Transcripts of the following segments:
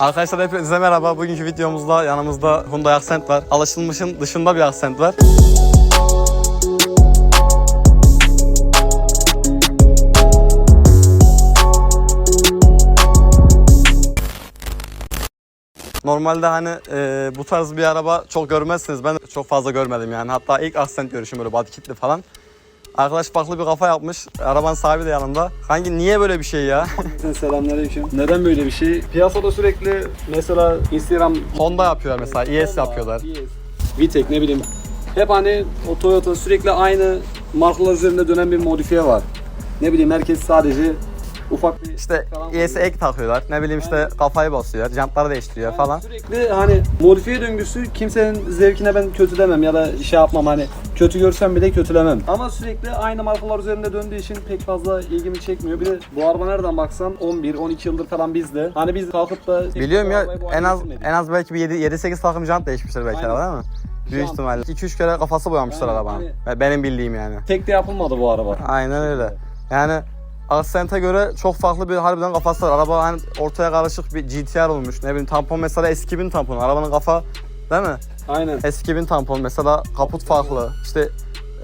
Arkadaşlar hepinize merhaba. Bugünkü videomuzda yanımızda Hyundai Accent var. Alışılmışın dışında bir Accent var. Normalde hani e, bu tarz bir araba çok görmezsiniz. Ben çok fazla görmedim yani. Hatta ilk Accent görüşüm böyle body kitli falan. Arkadaş farklı bir kafa yapmış. Arabanın sahibi de yanında. Hangi niye böyle bir şey ya? Selamünaleyküm. Neden böyle bir şey? Piyasada sürekli mesela Instagram Honda yapıyorlar mesela, ES yapıyorlar. VTEC ne bileyim. Hep hani o Toyota sürekli aynı markalar üzerinde dönen bir modifiye var. Ne bileyim herkes sadece ufak bir İşte ES ek takıyorlar. Ne bileyim işte kafayı basıyor, jantları değiştiriyor Yani falan. Sürekli hani modifiye döngüsü kimsenin zevkine ben kötü demem ya da şey yapmam hani kötü görsem bile kötülemem. Ama sürekli aynı markalar üzerinde döndüğü için pek fazla ilgimi çekmiyor. Bir de bu araba nereden baksan 11-12 yıldır falan bizde. Hani biz kalkıp da Biliyorum ya en az en az belki bir 7 7 8 takım jant değişmiştir belki Aynen. araba değil mi? Büyük ihtimalle. 2-3 kere kafası boyamışlar Aynen, arabanın. hani- Benim bildiğim yani. Tek de yapılmadı bu araba. Aynen öyle. Yani Accent'e göre çok farklı bir harbiden kafası var. Araba hani ortaya karışık bir GTR olmuş. Ne bileyim tampon mesela S2000 tampon. Arabanın kafa değil mi? Aynen. S2000 tampon mesela kaput farklı. İşte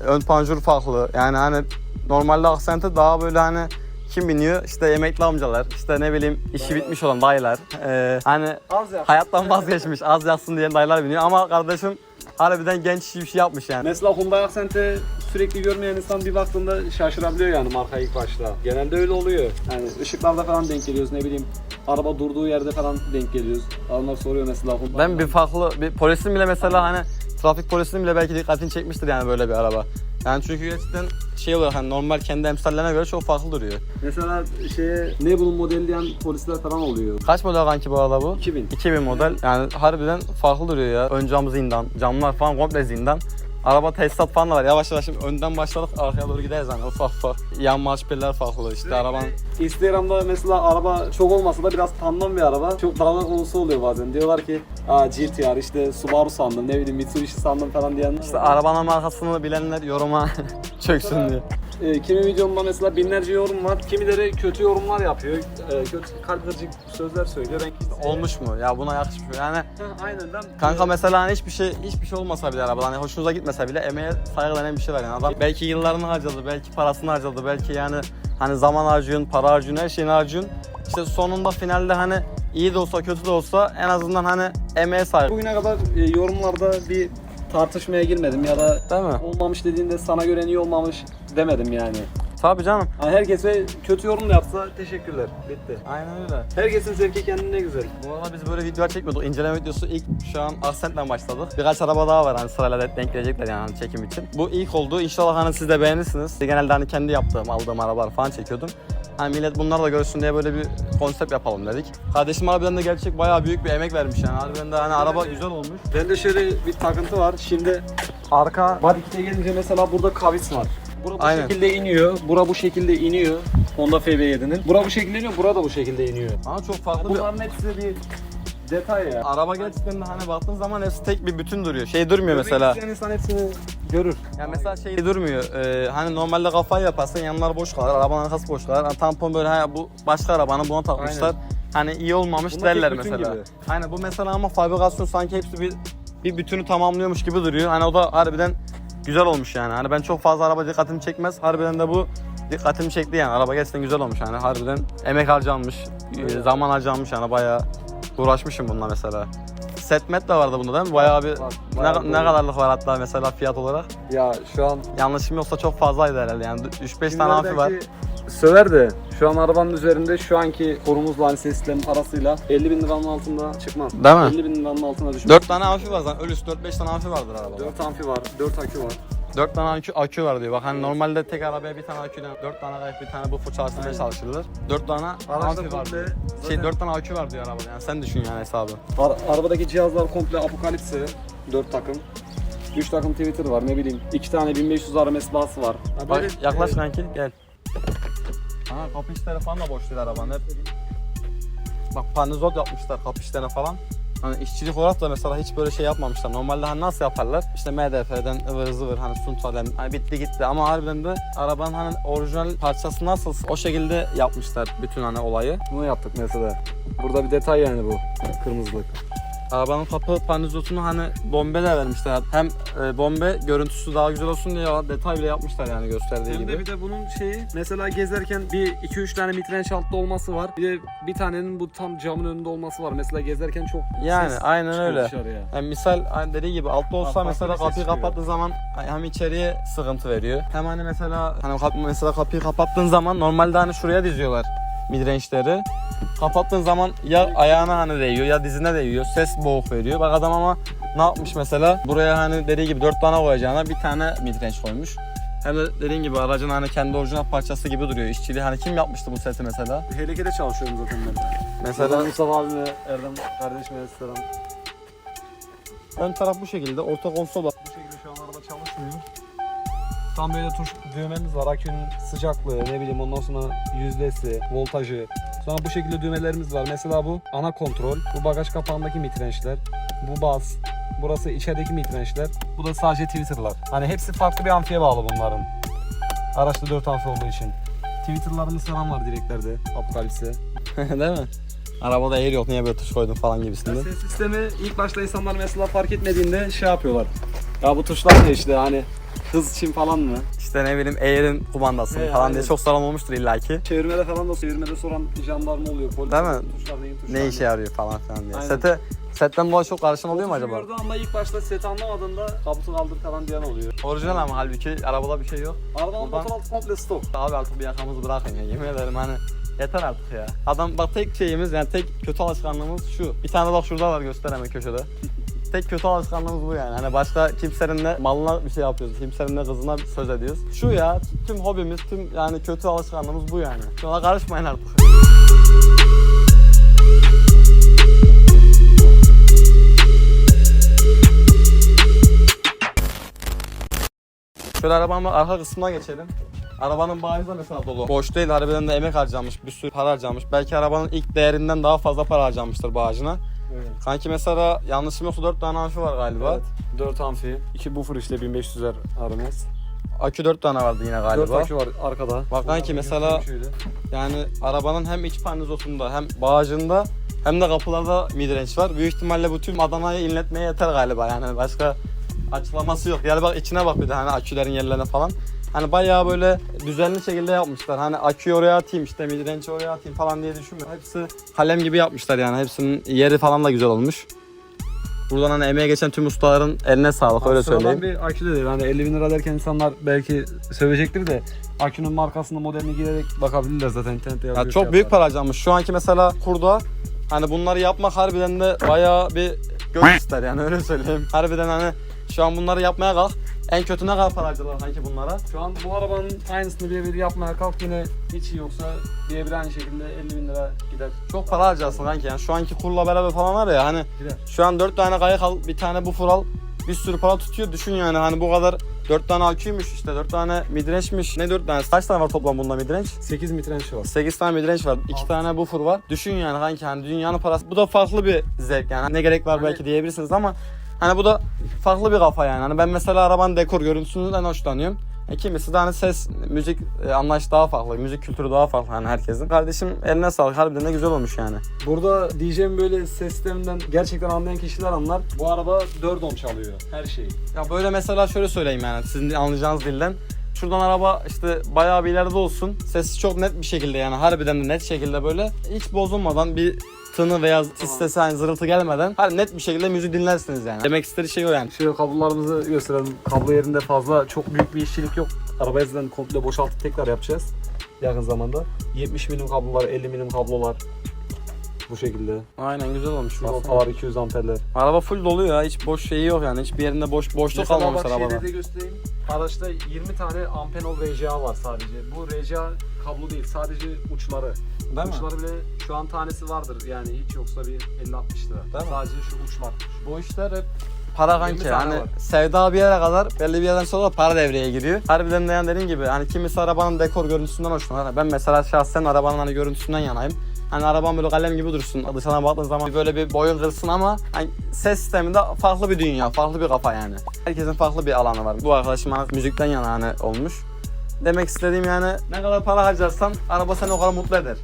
ön panjur farklı. Yani hani normalde Accent'e daha böyle hani kim biniyor? İşte emekli amcalar, işte ne bileyim işi bitmiş olan dayılar. Ee, hani Az ya. hayattan vazgeçmiş, az yatsın diyen dayılar biniyor. Ama kardeşim harbiden genç bir şey yapmış yani. Mesela Hyundai Accent'e sürekli görmeyen insan bir baktığında şaşırabiliyor yani marka ilk başta. Genelde öyle oluyor. Yani ışıklarda falan denk geliyoruz ne bileyim. Araba durduğu yerde falan denk geliyoruz. Adamlar soruyor mesela Hyundai. Ben bir farklı, bir polisin bile mesela hani trafik polisinin bile belki dikkatini çekmiştir yani böyle bir araba. Yani çünkü gerçekten şey olarak hani normal kendi emsallerine göre çok farklı duruyor. Mesela şeye ne bunun modeli diyen polisler falan oluyor. Kaç model kanki bu araba bu? 2000. 2000 model. Yani harbiden farklı duruyor ya. Ön cam zindan, camlar falan komple zindan. Araba tesisat falan da var. Yavaş yavaş şimdi önden başladık arkaya doğru gideriz hani ufak ufak. Yan marşpiller farklı işte arabanın. Instagram'da mesela araba çok olmasa da biraz tanınan bir araba. Çok dalga konusu oluyor bazen. Diyorlar ki Aa, GTR işte Subaru sandım ne bileyim Mitsubishi sandım falan diyenler. İşte arabanın markasını bilenler yoruma çöksün diye. E, kimi videomda mesela binlerce yorum var. Kimileri kötü yorumlar yapıyor. E, kötü kalp kırıcı sözler söylüyor. Ben kimseye- Olmuş mu? Ya buna yakışmıyor. Yani aynen. Ben, Kanka mesela hani hiçbir şey hiçbir şey olmasa bile araba hani hoşunuza gitmese bile emeğe saygı denen bir şey var yani. Adam belki yıllarını harcadı, belki parasını harcadı, belki yani hani zaman harcıyorsun, para harcıyorsun, her şeyini harcıyorsun. İşte sonunda finalde hani iyi de olsa kötü de olsa en azından hani emeğe saygı. Bugüne kadar e, yorumlarda bir tartışmaya girmedim ya da Değil mi? olmamış dediğinde sana göre niye olmamış demedim yani. Tabii canım. Hani herkese kötü yorum da yapsa teşekkürler. Bitti. Aynen öyle. Herkesin zevki kendine güzel. Bu arada biz böyle videolar çekmiyorduk. İnceleme videosu ilk şu an Accent'le başladık. Birkaç araba daha var hani sırayla denk- gelecekler yani hani çekim için. Bu ilk oldu. İnşallah hani siz de beğenirsiniz. Genelde hani kendi yaptığım, aldığım arabalar falan çekiyordum. Hani millet bunları da görsün diye böyle bir konsept yapalım dedik. Kardeşim harbiden de gerçek bayağı büyük bir emek vermiş yani. Harbiden de hani araba güzel olmuş. Bende şöyle bir takıntı var. Şimdi arka body kit'e gelince mesela burada kavis var. Bura bu Aynen. şekilde iniyor. Bura bu şekilde iniyor. Honda FB7'nin. Bura bu şekilde iniyor. Bura da bu şekilde iniyor. Ama çok farklı bir... Bunların hepsi bir detay ya. Araba gerçekten de hani baktığın zaman hepsi tek bir bütün duruyor. Şey durmuyor Görmek mesela. isteyen insan hepsini görür. Yani mesela şey durmuyor. Ee, hani normalde kafayı yaparsın yanlar boş kalır, arabanın arkası boş kalır. Hani tampon böyle ha bu başka arabanın buna takmışlar. Hani iyi olmamış Bunlar derler mesela. gibi. Aynen bu mesela ama fabrikasyon sanki hepsi bir bir bütünü tamamlıyormuş gibi duruyor. Hani o da harbiden güzel olmuş yani. Hani ben çok fazla araba dikkatimi çekmez. Harbiden de bu dikkatimi çekti yani. Araba gerçekten güzel olmuş yani. Harbiden emek harcanmış, e, zaman harcanmış yani bayağı uğraşmışım bununla mesela. Setmet de vardı bunda değil mi? Bayağı bir ne, bayağı ne doğru. kadarlık var hatta mesela fiyat olarak? Ya şu an Yanlışım yoksa çok fazlaydı herhalde yani 3-5 tane amfi var. Söver de şu an arabanın üzerinde şu anki korumuzla hani seslerin parasıyla 50 bin liranın altında çıkmaz. Değil mi? 50 bin liranın altına düşmez. 4 tane amfi var zaten. Ölüsü 4-5 tane amfi vardır arabada. 4 amfi var, 4 akü var. 4 tane akü, akü var diyor. Bak hani normalde tek arabaya bir tane aküden 4 tane kayıp bir tane bu çalıştırmaya çalışırlar. 4 tane Araçta amfi var. komple diyor. zaten- Şey 4 tane akü var diyor arabada. Yani sen düşün yani hesabı. Ar- arabadaki cihazlar komple apokalipsi. 4 takım. 3 takım Twitter var ne bileyim. 2 tane 1500 RMS bası var. Bak yaklaş kanki gel. Ha kapı işleri falan da boş değil arabanın hep. Bak panizot yapmışlar kapı işlerine falan. Hani işçilik olarak da mesela hiç böyle şey yapmamışlar. Normalde hani nasıl yaparlar? İşte MDF'den ıvır zıvır hani suntalem hani bitti gitti ama harbiden de arabanın hani orijinal parçası nasıl o şekilde yapmışlar bütün hani olayı. Bunu yaptık mesela. Burada bir detay yani bu. Kırmızılık. Arabanın kapı panizotunu hani bombe de vermişler. Hem e, bombe görüntüsü daha güzel olsun diye detay bile yapmışlar yani gösterdiği Hem gibi. de bir de bunun şeyi mesela gezerken bir 2-3 tane mitrenç altta olması var. Bir de bir tanenin bu tam camın önünde olması var. Mesela gezerken çok Yani ses aynen çıkıyor öyle. dışarıya. Yani misal hani dediği gibi altta olsa farklı mesela bir ses kapıyı çıkıyor. kapattığı zaman hem içeriye sıkıntı veriyor. Hem hani mesela hani kap- mesela kapıyı kapattığın zaman normalde hani şuraya diziyorlar midrange'leri. Kapattığın zaman ya ayağına hani değiyor ya dizine değiyor. Ses boğuk veriyor. Bak adam ama ne yapmış mesela? Buraya hani dediği gibi dört tane koyacağına bir tane midrange koymuş. Hem de dediğin gibi aracın hani kendi orijinal parçası gibi duruyor. İşçiliği hani kim yapmıştı bu seti mesela? Helekede çalışıyorum zaten ben. Mesela Mesela Mustafa abime, Erdem kardeşime selam. ön taraf bu şekilde. Orta konsol var. Tam böyle tuş düğmemiz var. Akünün sıcaklığı, ne bileyim ondan sonra yüzdesi, voltajı. Sonra bu şekilde düğmelerimiz var. Mesela bu ana kontrol. Bu bagaj kapağındaki mitrençler. Bu bas. Burası içerideki mitrençler. Bu da sadece Twitter'lar. Hani hepsi farklı bir amfiye bağlı bunların. Araçta 4 amfi olduğu için. Twitter'larımız falan var direklerde. Apokalipse. Değil mi? Arabada air yok niye böyle tuş koydun falan gibisinde. Ses sistemi ilk başta insanlar mesela fark etmediğinde şey yapıyorlar. Ya bu tuşlar ne işte hani hız için falan mı? İşte ne bileyim Air'in kumandası He, falan aynen. diye çok soran olmuştur illaki. Çevirmede falan da çevirmede soran jandarma oluyor, polis Değil mi? Tuşlar neyin tuşlar Ne işe yarıyor falan filan diye. Aynen. Sete, setten dolayı çok karışan oluyor mu acaba? Gördü ama ilk başta set anlamadığında kaputu kaldır falan diyen oluyor. Orijinal ama halbuki arabada bir şey yok. Arabanın Buradan- motor altı komple stok. Abi artık bir yakamızı bırakın ya yemin ederim hani yeter artık ya. Adam bak tek şeyimiz yani tek kötü alışkanlığımız şu. Bir tane bak şurada var göster hemen köşede. Tek kötü alışkanlığımız bu yani. Hani başka kimsenin de malına bir şey yapıyoruz. Kimsenin de kızına söz ediyoruz. Şu ya tüm hobimiz, tüm yani kötü alışkanlığımız bu yani. Şuna karışmayın artık. Şöyle arabanın arka kısmına geçelim. Arabanın bagajı da mesela dolu. Boş değil, harbiden de emek harcamış, bir sürü para harcamış. Belki arabanın ilk değerinden daha fazla para harcamıştır bagajına. Evet. Kanki mesela yanlışım yoksa 4 tane amfi var galiba. Evet. 4 amfi, 2 buffer işte 1500'er RMS. Akü 4 tane vardı yine 4 galiba. akü var arkada. Bak kanki mesela-. Yani arabanın hem iç panizotunda hem bagajında hem de kapılarda midrange var. Büyük ihtimalle bu tüm Adana'yı inletmeye yeter galiba yani başka açıklaması yok. Yani bak içine bak bir de hani akülerin yerlerine falan. Hani bayağı böyle düzenli şekilde yapmışlar. Hani aküyü oraya atayım işte midrange'i oraya atayım falan diye düşünmüyor. Hepsi kalem gibi yapmışlar yani. Hepsinin yeri falan da güzel olmuş. Buradan hani emeğe geçen tüm ustaların eline sağlık öyle Sıradan söyleyeyim. bir akü de değil. Hani 50 bin lira derken insanlar belki sövecektir de akünün markasını modelini girerek bakabilirler zaten internette. Ya çok büyük fiyatlar. para harcamış. Şu anki mesela kurda hani bunları yapmak harbiden de bayağı bir göz ister yani öyle söyleyeyim. Harbiden hani şu an bunları yapmaya kalk. En kötü ne kadar para harcadılar kanki bunlara? Şu an bu arabanın aynısını birebir yapmaya kalk yine hiç iyi yoksa birebir aynı şekilde 50 bin lira gider. Çok para harcarsın kanki yani şu anki kurla beraber falan var ya hani Gider. şu an 4 tane kayık al bir tane bu al bir sürü para tutuyor düşün yani hani bu kadar 4 tane aküymüş işte 4 tane midrange'miş ne 4 tane kaç tane var toplam bunda midrange? 8 mitrenç var. 8 tane midrange var. 2 tane buffer var. Düşün yani kanki hani dünyanın parası. Bu da farklı bir zevk yani. Ne gerek var Hani- belki diyebilirsiniz ama hani bu da farklı bir kafa yani. Hani ben mesela arabanın dekor görüntüsünden hoşlanıyorum. E kimisi de hani ses, müzik e, anlayışı daha farklı, müzik kültürü daha farklı hani herkesin. Kardeşim eline sağlık, harbiden de güzel olmuş yani. Burada diyeceğim böyle ses sisteminden gerçekten anlayan kişiler anlar. Bu araba 4 ohm çalıyor her şeyi. Ya böyle mesela şöyle söyleyeyim yani sizin anlayacağınız dilden. Şuradan araba işte bayağı bir ileride olsun. Sesi çok net bir şekilde yani harbiden de net şekilde böyle hiç bozulmadan bir tını veya sesi hani zırıltı gelmeden hani net bir şekilde müziği dinlersiniz yani. Demek istediği şey o yani. Şöyle kablolarımızı gösterelim. Kablo yerinde fazla çok büyük bir işçilik yok. Arabayı zaten komple boşaltıp tekrar yapacağız yakın zamanda. 70 milim kablolar, 50 milim kablolar. Bu şekilde. Aynen güzel olmuş. baksana. Notalar 200 amperler. Araba full dolu ya. Hiç boş şeyi yok yani. Hiçbir yerinde boş boşluk Mesela kalmamış bak arabada. şeyde de göstereyim. Araçta 20 tane ampenol RCA var sadece. Bu RCA kablo değil sadece uçları. Değil mi? uçları bile şu an tanesi vardır yani hiç yoksa bir 50-60 lira. Değil mi? sadece şu uçlar. Bu işler hep para 20 kanki. tane Hani var. sevda bir yere kadar belli bir yerden sonra para devreye giriyor. Harbiden de yani dediğim gibi hani kimisi arabanın dekor görüntüsünden hoşlanır. Hani Ben mesela şahsen arabanın hani görüntüsünden yanayım. Hani araban böyle kalem gibi dursun. Dışarıdan baktığın zaman böyle bir boyun kırsın ama hani ses sisteminde farklı bir dünya, farklı bir kafa yani. Herkesin farklı bir alanı var. Bu arkadaşım bana müzikten yana hani olmuş. Demek istediğim yani ne kadar para harcarsan araba seni o kadar mutlu eder.